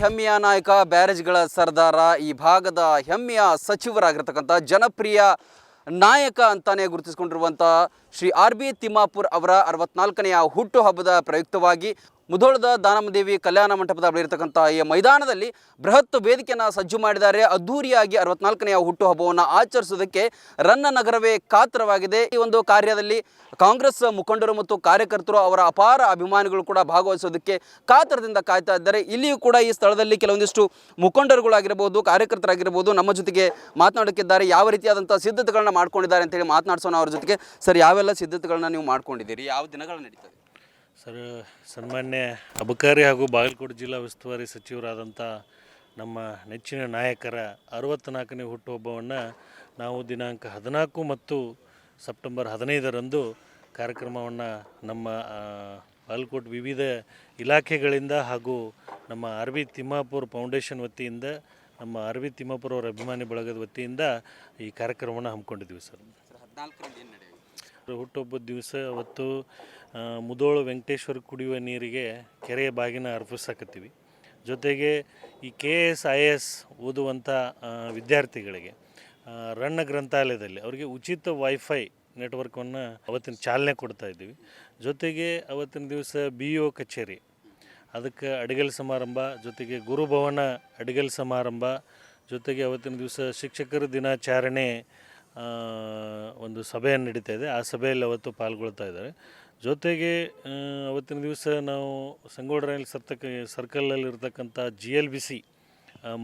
ಹೆಮ್ಮೆಯ ನಾಯಕ, ಬ್ಯಾರೇಜ್ಗಳ ಸರ್ದಾರ, ಈ ಭಾಗದ ಹೆಮ್ಮೆಯ ಸಚಿವರಾಗಿರ್ತಕ್ಕಂಥ ಜನಪ್ರಿಯ ನಾಯಕ ಅಂತಾನೆ ಗುರುತಿಸಿಕೊಂಡಿರುವಂಥ ಶ್ರೀ ಆರ್ ಬಿ ತಿಮ್ಮಾಪುರ್ ಅವರ ಅರವತ್ನಾಲ್ಕನೆಯ ಹುಟ್ಟುಹಬ್ಬದ ಪ್ರಯುಕ್ತವಾಗಿ ಮುಧೋಳದ ದಾನಮದೇವಿ ಕಲ್ಯಾಣ ಮಂಟಪದ ಬಳಿ ಇರತಕ್ಕಂಥ ಈ ಮೈದಾನದಲ್ಲಿ ಬೃಹತ್ ವೇದಿಕೆಯನ್ನು ಸಜ್ಜು ಮಾಡಿದ್ದಾರೆ. ಅದ್ದೂರಿಯಾಗಿ ಅರವತ್ನಾಲ್ಕನೆಯ ಹುಟ್ಟುಹಬ್ಬವನ್ನು ಆಚರಿಸುವುದಕ್ಕೆ ರನ್ನ ನಗರವೇ ಕಾತರವಾಗಿದೆ. ಈ ಒಂದು ಕಾರ್ಯದಲ್ಲಿ ಕಾಂಗ್ರೆಸ್ ಮುಖಂಡರು ಮತ್ತು ಕಾರ್ಯಕರ್ತರು ಅವರ ಅಪಾರ ಅಭಿಮಾನಿಗಳು ಕೂಡ ಭಾಗವಹಿಸೋದಕ್ಕೆ ಕಾತರದಿಂದ ಕಾಯ್ತಾ ಇದ್ದಾರೆ. ಇಲ್ಲಿಯೂ ಕೂಡ ಈ ಸ್ಥಳದಲ್ಲಿ ಕೆಲವೊಂದಿಷ್ಟು ಮುಖಂಡರುಗಳಾಗಿರ್ಬೋದು ಕಾರ್ಯಕರ್ತರಾಗಿರ್ಬೋದು ನಮ್ಮ ಜೊತೆಗೆ ಮಾತನಾಡುತ್ತಿದ್ದಾರೆ ಯಾವ ರೀತಿಯಾದಂಥ ಸಿದ್ಧತೆಗಳನ್ನ ಮಾಡ್ಕೊಂಡಿದ್ದಾರೆ ಅಂತೇಳಿ ಮಾತನಾಡಿಸೋಣ ಅವ್ರ ಜೊತೆಗೆ. ಸರ್, ಯಾವೆಲ್ಲ ಸಿದ್ಧತೆಗಳನ್ನ ನೀವು ಮಾಡ್ಕೊಂಡಿದ್ದೀರಿ? ಯಾವ ದಿನಗಳು ನಡೀತದೆ ಸರ್, ಸನ್ಮಾನ್ಯ ಅಬಕಾರಿ ಹಾಗೂ ಬಾಗಲಕೋಟೆ ಜಿಲ್ಲಾ ಉಸ್ತುವಾರಿ ಸಚಿವರಾದಂಥ ನಮ್ಮ ನೆಚ್ಚಿನ ನಾಯಕರ ಅರವತ್ತ್ನಾಲ್ಕನೇ ಹುಟ್ಟುಹಬ್ಬವನ್ನು ನಾವು ದಿನಾಂಕ ಹದಿನಾಲ್ಕು ಮತ್ತು ಸೆಪ್ಟೆಂಬರ್ ಹದಿನೈದರಂದು ಕಾರ್ಯಕ್ರಮವನ್ನು ನಮ್ಮ ಬಾಗಲಕೋಟೆ ವಿವಿಧ ಇಲಾಖೆಗಳಿಂದ ಹಾಗೂ ನಮ್ಮ ಆರ್ ವಿ ತಿಮ್ಮಾಪುರ್ ಫೌಂಡೇಶನ್ ವತಿಯಿಂದ, ನಮ್ಮ ಆರ್ ವಿ ತಿಮ್ಮಾಪುರ ಅವರ ಅಭಿಮಾನಿ ಬಳಗದ ವತಿಯಿಂದ ಈ ಕಾರ್ಯಕ್ರಮವನ್ನು ಹಮ್ಮಿಕೊಂಡಿದ್ವಿ ಸರ್. ಹದಿನಾಲ್ಕರಿಂದ ಹುಟ್ಟುಹಬ್ಬದ ದಿವಸ ಅವತ್ತು ಮುದೋಳು ವೆಂಕಟೇಶ್ವರ ಕುಡಿಯುವ ನೀರಿಗೆ ಕೆರೆಯ ಬಾಗಿನ ಅರ್ಪಿಸಕತ್ತೀವಿ. ಜೊತೆಗೆ ಈ ಕೆ ಎಸ್ ಐ ಎಸ್ ಓದುವಂಥ ವಿದ್ಯಾರ್ಥಿಗಳಿಗೆ ರಣ್ಣ ಗ್ರಂಥಾಲಯದಲ್ಲಿ ಅವರಿಗೆ ಉಚಿತ ವೈಫೈ ನೆಟ್ವರ್ಕನ್ನು ಅವತ್ತಿನ ಚಾಲನೆ ಕೊಡ್ತಾ ಇದ್ದೀವಿ. ಜೊತೆಗೆ ಅವತ್ತಿನ ದಿವಸ ಬಿ ಒ ಕಚೇರಿ, ಅದಕ್ಕೆ ಅಡುಗೆಲ್ ಸಮಾರಂಭ, ಜೊತೆಗೆ ಗುರುಭವನ ಅಡುಗೆಲ್ ಸಮಾರಂಭ, ಜೊತೆಗೆ ಅವತ್ತಿನ ದಿವಸ ಶಿಕ್ಷಕರ ದಿನಾಚರಣೆ ಒಂದು ಸಭೆಯನ್ನು ನಡೀತಾ ಇದೆ. ಆ ಸಭೆಯಲ್ಲಿ ಅವತ್ತು ಪಾಲ್ಗೊಳ್ತಾ ಇದ್ದಾರೆ. ಜೊತೆಗೆ ಅವತ್ತಿನ ದಿವಸ ನಾವು ಸಂಗೋಡ್ರಲ್ಲಿ ಸರ್ತಕ್ಕ, ಸರ್ಕಲಲ್ಲಿರ್ತಕ್ಕಂಥ ಜಿ ಎಲ್ ಬಿ ಸಿ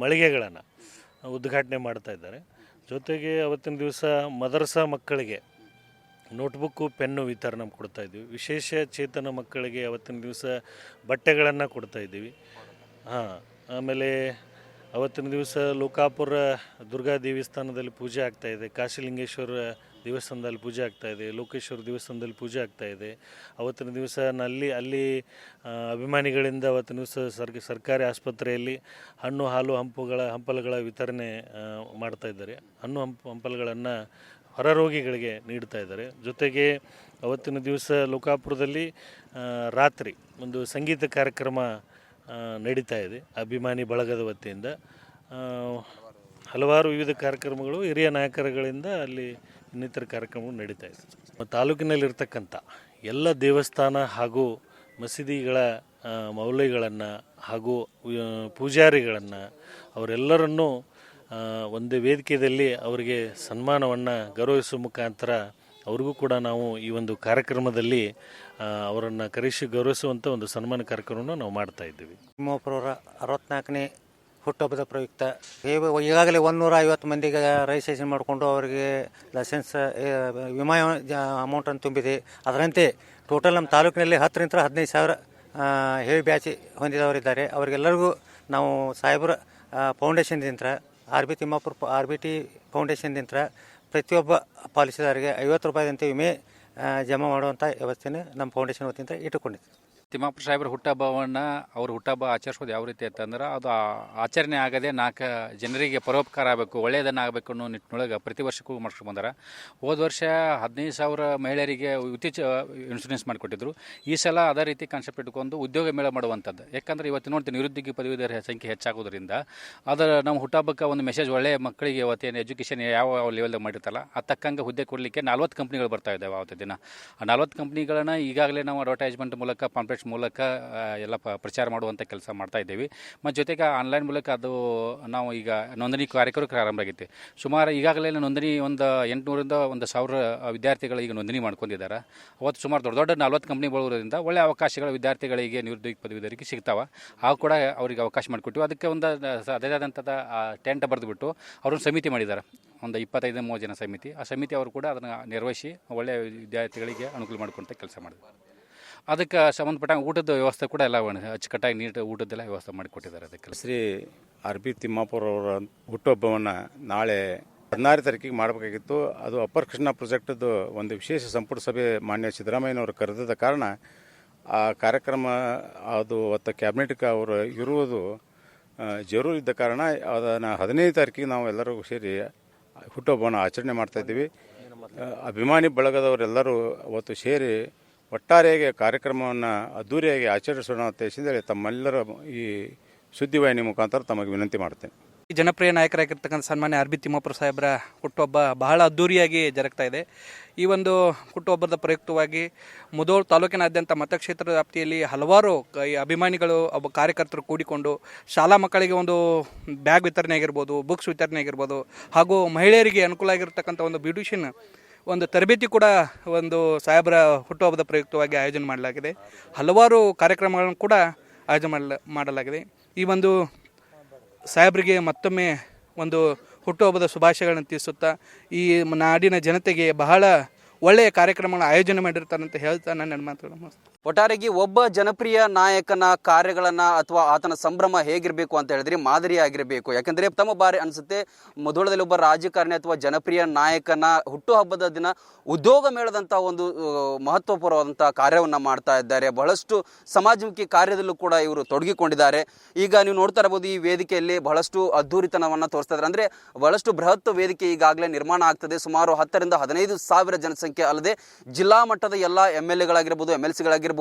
ಮಳಿಗೆಗಳನ್ನು ಉದ್ಘಾಟನೆ ಮಾಡ್ತಾ ಇದ್ದಾರೆ. ಜೊತೆಗೆ ಅವತ್ತಿನ ದಿವಸ ಮದರಸಾ ಮಕ್ಕಳಿಗೆ ನೋಟ್ಬುಕ್ಕು, ಪೆನ್ನು ವಿತರಣೆ ಕೊಡ್ತಾ ಇದ್ದೀವಿ. ವಿಶೇಷ ಚೇತನ ಮಕ್ಕಳಿಗೆ ಅವತ್ತಿನ ದಿವಸ ಬಟ್ಟೆಗಳನ್ನು ಕೊಡ್ತಾ ಇದ್ದೀವಿ. ಹಾಂ, ಆಮೇಲೆ ಅವತ್ತಿನ ದಿವಸ ಲೋಕಾಪುರ ದುರ್ಗಾ ದೇವಸ್ಥಾನದಲ್ಲಿ ಪೂಜೆ ಆಗ್ತಾ ಇದೆ. ಕಾಶಿಲಿಂಗೇಶ್ವರ ದೇವಸ್ಥಾನದಲ್ಲಿ ಪೂಜೆ ಆಗ್ತಾ ಇದೆ. ಲೋಕೇಶ್ವರ ದೇವಸ್ಥಾನದಲ್ಲಿ ಪೂಜೆ ಆಗ್ತಾ ಇದೆ. ಅವತ್ತಿನ ದಿವಸ ನಲ್ಲಿ ಅಲ್ಲಿ ಅಭಿಮಾನಿಗಳಿಂದ ಅವತ್ತಿನ ದಿವಸ ಸರ್ಕ ಸರ್ಕಾರಿ ಆಸ್ಪತ್ರೆಯಲ್ಲಿ ಹಣ್ಣು, ಹಾಲು, ಹಂಪುಗಳ, ಹಂಪಲುಗಳ ವಿತರಣೆ ಮಾಡ್ತಾ ಇದ್ದಾರೆ. ಹಣ್ಣು, ಹಂಪು, ಹಂಪಲುಗಳನ್ನು ಹೊರ ರೋಗಿಗಳಿಗೆ ನೀಡ್ತಾ ಇದ್ದಾರೆ. ಜೊತೆಗೆ ಅವತ್ತಿನ ದಿವಸ ಲೋಕಾಪುರದಲ್ಲಿ ರಾತ್ರಿ ಒಂದು ಸಂಗೀತ ಕಾರ್ಯಕ್ರಮ ನಡೀತಾ ಇದೆ. ಅಭಿಮಾನಿ ಬಳಗದ ವತಿಯಿಂದ ಹಲವಾರು ವಿವಿಧ ಕಾರ್ಯಕ್ರಮಗಳು ಹಿರಿಯ ನಾಯಕರುಗಳಿಂದ ಅಲ್ಲಿ ಇನ್ನಿತರ ಕಾರ್ಯಕ್ರಮಗಳು ನಡೀತಾ ಇದೆ. ತಾಲೂಕಿನಲ್ಲಿರ್ತಕ್ಕಂಥ ಎಲ್ಲ ದೇವಸ್ಥಾನ ಹಾಗೂ ಮಸೀದಿಗಳ ಮೌಲ್ಯಗಳನ್ನು ಹಾಗೂ ಪೂಜಾರಿಗಳನ್ನು ಅವರೆಲ್ಲರನ್ನೂ ಒಂದೇ ವೇದಿಕೆಯಲ್ಲಿ ಅವರಿಗೆ ಸನ್ಮಾನವನ್ನು ಗೌರವಿಸುವ ಮುಖಾಂತರ ಅವ್ರಿಗೂ ಕೂಡ ನಾವು ಈ ಒಂದು ಕಾರ್ಯಕ್ರಮದಲ್ಲಿ ಅವರನ್ನು ಕರೆಸಿ ಗೌರವಿಸುವಂಥ ಒಂದು ಸನ್ಮಾನ ಕಾರ್ಯಕ್ರಮವನ್ನು ನಾವು ಮಾಡ್ತಾ ಇದ್ದೀವಿ. ತಿಮ್ಮಾಪುರವರ ಅರವತ್ನಾಲ್ಕನೇ ಹುಟ್ಟುಹಬ್ಬದ ಪ್ರಯುಕ್ತ ಈಗ- ಈಗಾಗಲೇ ಒಂದೂರ ಐವತ್ತು ಮಂದಿಗೆ ರಿಜಿಸ್ಟ್ರೇಷನ್ ಮಾಡಿಕೊಂಡು ಅವರಿಗೆ ಲೈಸೆನ್ಸ್ ವಿಮಾ ಅಮೌಂಟನ್ನು ತುಂಬಿದೆ. ಅದರಂತೆ ಟೋಟಲ್ ನಮ್ಮ ತಾಲೂಕಿನಲ್ಲಿ ಹತ್ತರಿಂದ ಹದಿನೈದು ಸಾವಿರ ಹೇವಿ ಬ್ಯಾಚ್ ಹೊಂದಿದವರಿದ್ದಾರೆ. ಅವರಿಗೆಲ್ಲರಿಗೂ ನಾವು ಸಾಹೇಬ್ರ ಫೌಂಡೇಶನ್ದಿಂದ R B Timmapur, R B T ಫೌಂಡೇಶನ್ದಿಂದ ಪ್ರತಿಯೊಬ್ಬ ಪಾಲಿಸಿದಾರಿಗೆ ಐವತ್ತು ರೂಪಾಯಿದಂತೆ ವಿಮೆ ಜಮಾ ಮಾಡುವಂಥ ವ್ಯವಸ್ಥೆಯನ್ನು ನಮ್ಮ ಫೌಂಡೇಶನ್ ವತಿಯಿಂದ ಇಟ್ಟುಕೊಂಡಿದ್ದೀವಿ. ತಿಮ್ಮಾಪುರ ಸಾಹೇಬ್ರ ಹುಟ್ಟಹಬ್ಬವನ್ನು ಅವ್ರ ಹುಟ್ಟಹಬ್ಬ ಆಚರಿಸೋದು ಯಾವ ರೀತಿ ಅಂತಂದ್ರೆ ಅದು ಆಚರಣೆ ಆಗದೆ ನಾಲ್ಕು ಜನರಿಗೆ ಪರೋಪಕಾರ ಆಗಬೇಕು, ಒಳ್ಳೆಯದನ್ನು ಆಗಬೇಕು ಅನ್ನೋ ನಿಟ್ಟಿನೊಳಗೆ ಪ್ರತಿ ವರ್ಷಕ್ಕೂ ಮಾಡ್ಕೊಂಡು ಬಂದಾರೆ. ಹೋದ ವರ್ಷ ಹದಿನೈದು ಸಾವಿರ ಮಹಿಳೆಯರಿಗೆ ಉಚಿತ ಇನ್ಶೂರೆನ್ಸ್ ಮಾಡಿಕೊಟ್ಟಿದ್ರು. ಈ ಸಲ ಅದೇ ರೀತಿ ಕಾನ್ಸೆಪ್ಟ್ ಇಟ್ಕೊಂಡು ಉದ್ಯೋಗ ಮೇಳ ಮಾಡುವಂಥದ್ದು. ಯಾಕಂದ್ರೆ ಇವತ್ತು ನೋಡ್ತೀನಿ ನಿರುದ್ಯೋಗಿ ಪದವೀಧರ ಸಂಖ್ಯೆ ಹೆಚ್ಚಾಗೋದ್ರಿಂದ ಅದರ ನಮ್ಮ ಹುಟ್ಟಹಬ್ಬಕ್ಕೆ ಒಂದು ಮೆಸೇಜ್ ಒಳ್ಳೆಯ ಮಕ್ಕಳಿಗೆ ಇವತ್ತೇನು ಎಜುಕೇಷನ್ ಯಾವ ಲೆವೆಲ್ದಾಗ ಮಾಡಿರ್ತಾರಲ್ಲ ಆ ತಕ್ಕಂಗೆ ಹುದ್ದೆ ಕೊಡಲಿಕ್ಕೆ ನಲ್ವತ್ತು ಕಂಪ್ನಿಗಳು ಬರ್ತಾ ಇದ್ದಾವೆ ಅವತ್ತು ದಿನ. ಆ ನಲ್ವತ್ತು ಕಂಪ್ನಿಗಳನ್ನ ಈಗಾಗಲೇ ನಾವು ಅಡ್ವರ್ಟೈಸ್ಮೆಂಟ್ ಮೂಲಕ ಪಾಂಪ್ಲೆಟ್ಸ್ ಮೂಲಕ ಎಲ್ಲ ಪ, ಪ್ರಚಾರ ಮಾಡುವಂಥ ಕೆಲಸ ಮಾಡ್ತಾ ಇದ್ದೀವಿ. ಮತ್ತು ಜೊತೆಗೆ ಆನ್ಲೈನ್ ಮೂಲಕ ಅದು ನಾವು ಈಗ ನೋಂದಣಿ ಕಾರ್ಯಕ್ರಮ ಪ್ರಾರಂಭ ಆಗೈತೆ ಸುಮಾರು ಈಗಾಗಲೇ ನೋಂದಣಿ ಒಂದು ಎಂಟುನೂರಿಂದ ಒಂದು ಸಾವಿರ ವಿದ್ಯಾರ್ಥಿಗಳು ಈಗ ನೋಂದಣಿ ಮಾಡ್ಕೊಂಡಿದ್ದಾರೆ ಅವತ್ತು ಸುಮಾರು ದೊಡ್ಡ ದೊಡ್ಡ ನಲ್ವತ್ತು ಕಂಪ್ನಿ ಬರೋದ್ರಿಂದ ಒಳ್ಳೆ ಅವಕಾಶಗಳು ವಿದ್ಯಾರ್ಥಿಗಳಿಗೆ ನಿರುದ್ಯೋಗ ಪದವೀಧರಿಗೆ ಸಿಗ್ತಾವೆ. ಆ ಕೂಡ ಅವರಿಗೆ ಅವಕಾಶ ಮಾಡಿಕೊಟ್ಟಿವಿ ಅದಕ್ಕೆ ಒಂದು ಅದೇ ಆದಂಥದ್ದು ಟೆಂಟ್ ಬರೆದುಬಿಟ್ಟು ಅವ್ರನ್ನ ಸಮಿತಿ ಮಾಡಿದ್ದಾರೆ ಒಂದು ಇಪ್ಪತ್ತೈದು ಮೂವತ್ತು ಜನ ಸಮಿತಿ. ಆ ಸಮಿತಿ ಅವರು ಕೂಡ ಅದನ್ನು ನಿರ್ವಹಿಸಿ ಒಳ್ಳೆಯ ವಿದ್ಯಾರ್ಥಿಗಳಿಗೆ ಅನುಕೂಲ ಮಾಡಿಕೊಂತ ಕೆಲಸ ಮಾಡಿದ್ದಾರೆ ಅದಕ್ಕೆ ಸಂಬಂಧಪಟ್ಟ ಊಟದ ವ್ಯವಸ್ಥೆ ಕೂಡ ಎಲ್ಲ ಅಚ್ಚುಕಟ್ಟಾಗಿ ನೀಟ್ ಊಟದ್ದೆಲ್ಲ ವ್ಯವಸ್ಥೆ ಮಾಡಿಕೊಟ್ಟಿದ್ದಾರೆ ಅದಕ್ಕೆ. ಶ್ರೀ ಆರ್ ಬಿ ತಿಮ್ಮಾಪುರ ಅವರ ಹುಟ್ಟುಹಬ್ಬವನ್ನು ನಾಳೆ ಹದಿನಾರು ತಾರೀಕಿಗೆ ಮಾಡಬೇಕಾಗಿತ್ತು. ಅದು ಅಪ್ಪರ್ ಕೃಷ್ಣ ಪ್ರಾಜೆಕ್ಟದ್ದು ಒಂದು ವಿಶೇಷ ಸಂಪುಟ ಸಭೆ ಮಾನ್ಯ ಸಿದ್ದರಾಮಯ್ಯನವರು ಕರೆದಿದ್ದ ಕಾರಣ ಆ ಕಾರ್ಯಕ್ರಮ, ಅದು ಒತ್ತ ಕ್ಯಾಬಿನೆಟ್ಗೆ ಅವರು ಇರುವುದು ಜರೂರು ಇದ್ದ ಕಾರಣ ಅದನ್ನು ಹದಿನೈದು ತಾರೀಕಿಗೆ ನಾವು ಎಲ್ಲರೂ ಸೇರಿ ಹುಟ್ಟುಹಬ್ಬವನ್ನು ಆಚರಣೆ ಮಾಡ್ತಾ ಇದ್ದೀವಿ. ಅಭಿಮಾನಿ ಬಳಗದವರೆಲ್ಲರೂ ಅವತ್ತು ಸೇರಿ ಒಟ್ಟಾರೆಯಾಗಿ ಕಾರ್ಯಕ್ರಮವನ್ನು ಅದ್ದೂರಿಯಾಗಿ ಆಚರಿಸೋಣ ಅಂತ ತಮ್ಮೆಲ್ಲರ ಈ ಸುದ್ದಿವಾಹಿನಿ ಮುಖಾಂತರ ತಮಗೆ ವಿನಂತಿ ಮಾಡ್ತೇನೆ. ಈ ಜನಪ್ರಿಯ ನಾಯಕರಾಗಿರ್ತಕ್ಕಂಥ ಸನ್ಮಾನ್ಯ ಆರ್ ಬಿ ತಿಮ್ಮಾಪುರ ಸಾಹೇಬರ ಹುಟ್ಟುಹಬ್ಬ ಬಹಳ ಅದ್ದೂರಿಯಾಗಿ ಜರುಗ್ತಾ ಇದೆ. ಈ ಒಂದು ಹುಟ್ಟುಹಬ್ಬದ ಪ್ರಯುಕ್ತವಾಗಿ ಮುದೋಳ್ ತಾಲೂಕಿನಾದ್ಯಂತ ಮತಕ್ಷೇತ್ರ ವ್ಯಾಪ್ತಿಯಲ್ಲಿ ಹಲವಾರು ಅಭಿಮಾನಿಗಳು, ಒಬ್ಬ ಕಾರ್ಯಕರ್ತರು ಕೂಡಿಕೊಂಡು ಶಾಲಾ ಮಕ್ಕಳಿಗೆ ಒಂದು ಬ್ಯಾಗ್ ವಿತರಣೆ ಆಗಿರ್ಬೋದು, ಬುಕ್ಸ್ ವಿತರಣೆ ಆಗಿರ್ಬೋದು ಹಾಗೂ ಮಹಿಳೆಯರಿಗೆ ಅನುಕೂಲ ಆಗಿರತಕ್ಕಂಥ ಒಂದು ಬ್ಯೂಟಿಷಿಯನ್ ಒಂದು ತರಬೇತಿ ಕೂಡ ಒಂದು ಸಾಹೇಬರ ಹುಟ್ಟುಹಬ್ಬದ ಪ್ರಯುಕ್ತವಾಗಿ ಆಯೋಜನೆ ಮಾಡಲಾಗಿದೆ. ಹಲವಾರು ಕಾರ್ಯಕ್ರಮಗಳನ್ನು ಕೂಡ ಆಯೋಜನೆ ಮಾಡಲ ಮಾಡಲಾಗಿದೆ. ಈ ಒಂದು ಸಾಹೇಬರಿಗೆ ಮತ್ತೊಮ್ಮೆ ಒಂದು ಹುಟ್ಟುಹಬ್ಬದ ಶುಭಾಶಯಗಳನ್ನು ತಿಳಿಸುತ್ತಾ, ಈ ನಾಡಿನ ಜನತೆಗೆ ಬಹಳ ಒಳ್ಳೆಯ ಕಾರ್ಯಕ್ರಮಗಳನ್ನು ಆಯೋಜನೆ ಮಾಡಿರ್ತಾರೆ ಅಂತ ಹೇಳ್ತಾ ನನ್ನ ಮಾತುಗಳು ಒಟ್ಟಾರೆಯಾಗಿ ಒಬ್ಬ ಜನಪ್ರಿಯ ನಾಯಕನ ಕಾರ್ಯಗಳನ್ನ ಅಥವಾ ಆತನ ಸಂಭ್ರಮ ಹೇಗಿರಬೇಕು ಅಂತ ಹೇಳಿದ್ರೆ ಮಾದರಿಯಾಗಿರಬೇಕು. ಯಾಕಂದ್ರೆ ತಮ್ಮ ಬಾರಿ ಅನಿಸುತ್ತೆ ಮೊದಲದಲ್ಲಿ ಒಬ್ಬ ರಾಜಕಾರಣಿ ಅಥವಾ ಜನಪ್ರಿಯ ನಾಯಕನ ಹುಟ್ಟುಹಬ್ಬದ ದಿನ ಉದ್ಯೋಗ ಮೇಳದಂತ ಒಂದು ಆ, ಮಹತ್ವಪೂರ್ಣವಾದಂಥ ಕಾರ್ಯವನ್ನ ಮಾಡ್ತಾ ಇದ್ದಾರೆ. ಬಹಳಷ್ಟು ಸಮಾಜಮುಖಿ ಕಾರ್ಯದಲ್ಲೂ ಕೂಡ ಇವರು ತೊಡಗಿಕೊಂಡಿದ್ದಾರೆ. ಈಗ ನೀವು ನೋಡ್ತಾ ಇರಬಹುದು ಈ ವೇದಿಕೆಯಲ್ಲಿ ಬಹಳಷ್ಟು ಅದ್ಧೂರಿತನವನ್ನ ತೋರಿಸ್ತಾ ಇದ್ದಾರೆ. ಅಂದ್ರೆ ಬಹಳಷ್ಟು ಬೃಹತ್ ವೇದಿಕೆ ಈಗಾಗಲೇ ನಿರ್ಮಾಣ ಆಗ್ತದೆ. ಸುಮಾರು ಹತ್ತರಿಂದ ಹದಿನೈದು ಸಾವಿರ ಜನಸಂಖ್ಯೆ ಅಲ್ಲದೆ ಜಿಲ್ಲಾ ಮಟ್ಟದ ಎಲ್ಲ ಎಂ ಎಲ್ ಎಗಳಾಗಿರ್ಬೋದು ಎಂ ಎಲ್ ಸಿಗಳಾಗಿರ್ಬೋದು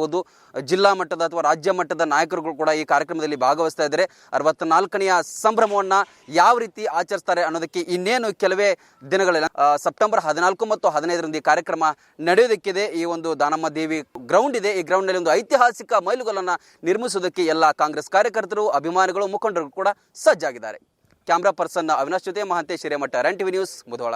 ಜಿಲ್ಲಾ ಮಟ್ಟದ ಅಥವಾ ರಾಜ್ಯ ಮಟ್ಟದ ನಾಯಕರುಗಳು ಕೂಡ ಈ ಕಾರ್ಯಕ್ರಮದಲ್ಲಿ ಭಾಗವಹಿಸ್ತಾ ಇದ್ದಾರೆ. ಅರವತ್ನಾಲ್ಕನೆಯ ಸಂಭ್ರಮವನ್ನ ಯಾವ ರೀತಿ ಆಚರಿಸ್ತಾರೆ ಅನ್ನೋದಕ್ಕೆ ಇನ್ನೇನು ಕೆಲವೇ ದಿನಗಳಲ್ಲಿ ಸೆಪ್ಟೆಂಬರ್ ಹದಿನಾಲ್ಕು ಮತ್ತು ಹದಿನೈದರಂದು ಈ ಕಾರ್ಯಕ್ರಮ ನಡೆಯೋದಕ್ಕಿದೆ. ಈ ಒಂದು ದಾನಮ್ಮ ದೇವಿ ಗ್ರೌಂಡ್ ಇದೆ. ಈ ಗ್ರೌಂಡ್ನಲ್ಲಿ ಒಂದು ಐತಿಹಾಸಿಕ ಮೈಲುಗಲ್ಲನ್ನು ನಿರ್ಮಿಸುವುದಕ್ಕೆ ಎಲ್ಲ ಕಾಂಗ್ರೆಸ್ ಕಾರ್ಯಕರ್ತರು, ಅಭಿಮಾನಿಗಳು ಮುಖಂಡರು ಕೂಡ ಸಜ್ಜಾಗಿದ್ದಾರೆ. ಕ್ಯಾಮ್ರಾ ಪರ್ಸನ್ ಅವಿನಾಶ್ ಜೊತೆ Mahantesh Hiremath, run TV news Mudhol.